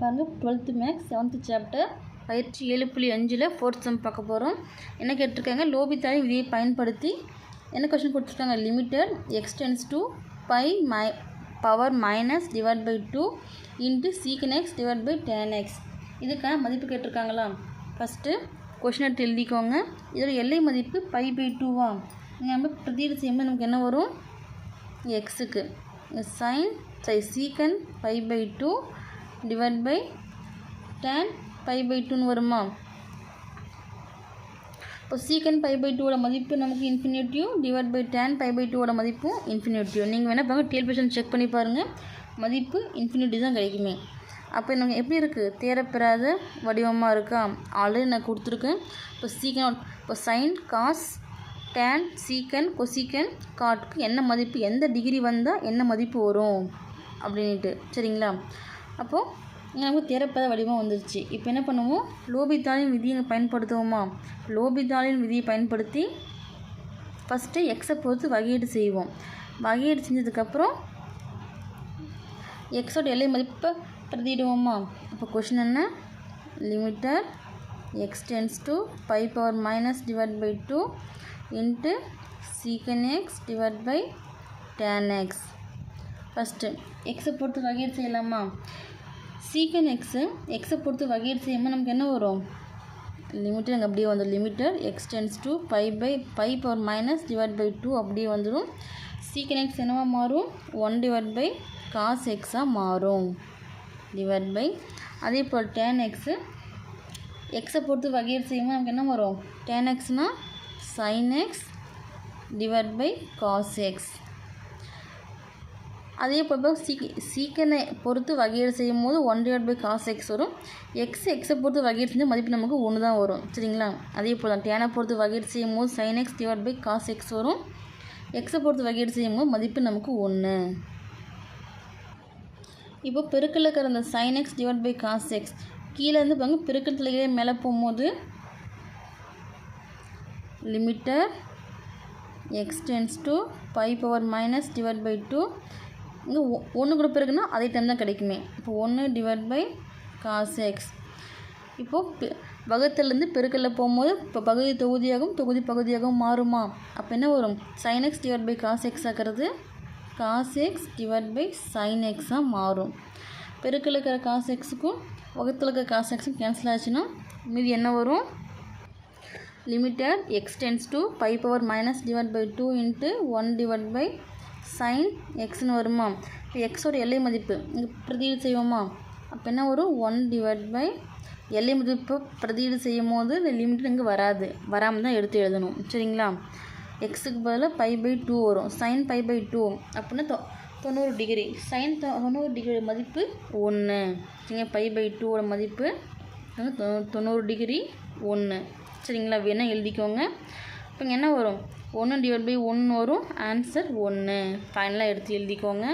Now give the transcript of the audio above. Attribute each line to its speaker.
Speaker 1: பாருங்கள் twelfth maths seventh chapter பயிற்சி ஏழு புள்ளி அஞ்சில் ஃபோர்த் செம் பார்க்க போகிறோம் என்ன கேட்டிருக்காங்க? லோபித்தாய் விதியை பயன்படுத்தி என்ன கொஸ்டின் கொடுத்துருக்காங்க? Limit x tends to pi my power minus divide by two into secant x divide by tan x இதுக்கான மதிப்பு கேட்டிருக்காங்களா? ஃபஸ்ட்டு கொஷின் எடுத்து எழுதிக்கோங்க. இதோட எல்லை மதிப்பு பை பை டூவா இங்கே நம்ம பிரதீடு செய்யும்போது நமக்கு என்ன வரும்? எக்ஸுக்கு sine psi secant pi by two divide by tan pi by டூன்னு வருமா? இப்போ சீக்கன் பை பை டூவோட மதிப்பு நமக்கு இன்ஃபினிட்டியும் divide by tan pi by டூவோட மதிப்பும் இன்ஃபினிட்டியும் நீங்கள் வேணால் பாருங்கள் டிஎல்பிஷன் செக் பண்ணி பாருங்கள் மதிப்பு இன்ஃபினிட்டி தான் கிடைக்குமே. அப்போ எனக்கு எப்படி இருக்குது தேரப்பெறாத வடிவமாக இருக்கா? ஆல்ரெடி நான் கொடுத்துருக்கேன். இப்போ சீக்கன் இப்போ சைன் காஸ் டேன் சீக்கன் கொசிக்கன் காட்டுக்கு என்ன மதிப்பு எந்த டிகிரி வந்தால் என்ன மதிப்பு வரும்? அப்படின்ட்டு சரிங்களா? அப்போது நமக்கு திறப்பத வடிவம் வந்துருச்சு. இப்போ என்ன பண்ணுவோம்? லோபித்தாளின் விதியை பயன்படுத்துவோமா? லோபித்தாளின் விதியை பயன்படுத்தி ஃபஸ்ட்டு எக்ஸை பொறுத்து வகையீடு செய்வோம். வகையீடு செஞ்சதுக்கப்புறம் எக்ஸோட எல்லை மதிப்பை பிரதிடுவோமா அப்போ கொஷின் என்ன? Limit x tends to pi power minus divide by two into secant x divide by tan x first எக்ஸை பொறுத்து வகையீடு செய்யலாமா? சீக்கன் எக்ஸு எக்ஸை பொறுத்து வகையீடு செய்யும்போது நமக்கு என்ன வரும்? லிமிட்டட் அங்கே அப்படியே வந்துடும் limiter x tends pi pi pi power minus divide by two அப்படியே வந்துடும் சீக்கன் எக்ஸ் என்னவாக மாறும்? ஒன் டிவைட் பை காஸ் எக்ஸாக மாறும். டிவைட் பை அதே போல் டேன் எக்ஸு எக்ஸை பொறுத்து வகையீடு செய்யும்போது நமக்கு என்ன வரும்? Tan எக்ஸ்னால் sine x divide by cos x அதே போல் சீக் சீக்கனை பொறுத்து வகையீடு செய்யும் போது one divide by cos x வரும் எக்ஸ் எக்ஸை பொறுத்து வகையீடு செஞ்சால் மதிப்பு நமக்கு ஒன்று தான் வரும். சரிங்களா? அதே போல் தான் டேனை பொறுத்து வகையீடு செய்யும் போது sine x divide by cos x வரும் எக்ஸை பொறுத்து வகையீடு செய்யும் போது மதிப்பு நமக்கு ஒன்று. இப்போ பெருக்கில் இருக்கிற அந்த sine x divide by cos x கீழே இருந்து பாருங்க பெருக்கத்துலேயே மேலே போகும்போது limit x tends to pi power minus divide by two இங்கே ஒன்று குரூப் இருக்குன்னா அதே டைம் தான் கிடைக்குமே. இப்போ ஒன்று டிவைட் பை காசு எக்ஸ் இப்போது வகத்துலேருந்து பெருக்கல்ல போகும்போது இப்போ பகுதி தொகுதியாகவும் தொகுதி பகுதியாகவும் மாறுமா? அப்போ என்ன வரும்? Sine x divide by cos x ஆக்கிறது? Cos x divide by sine எக்ஸாக மாறும். பெருக்கில் இருக்கிற காசு எக்ஸுக்கும் வகுத்தில் இருக்கிற காசு எக்ஸும் கேன்சல் ஆச்சுன்னா மீதி என்ன வரும்? Limit x tends to pi power minus divide by two into one divide by sine எக்ஸ்னு வருமா? இப்போ எக்ஸோட எல்லை மதிப்பு இங்கே பிரதியீடு செய்வோமா? அப்போ என்ன வரும்? ஒன் டிவைட் பை எல்லை மதிப்பு பிரதீடு செய்யும் போது இந்த லிமிட் இங்கே வராது. வராமல் தான் எடுத்து எழுதணும். சரிங்களா? எக்ஸுக்கு பதிலாக பை பை டூ வரும். சைன் பை பை டூ அப்படின்னா தொ தொண்ணூறு டிகிரி சைன் தொண்ணூறு டிகிரி மதிப்பு ஒன்று சரிங்க? பை பை டூவோட மதிப்பு தொண்ணூறு டிகிரி ஒன்று சரிங்களா? வேணால் எழுதிக்கோங்க. இப்போ என்ன வரும்? ஒன்று டிவைட் பை ஒன்று வரும். ஆன்சர் ஒன்று ஃபைனலாக எடுத்து எழுதிக்கோங்க.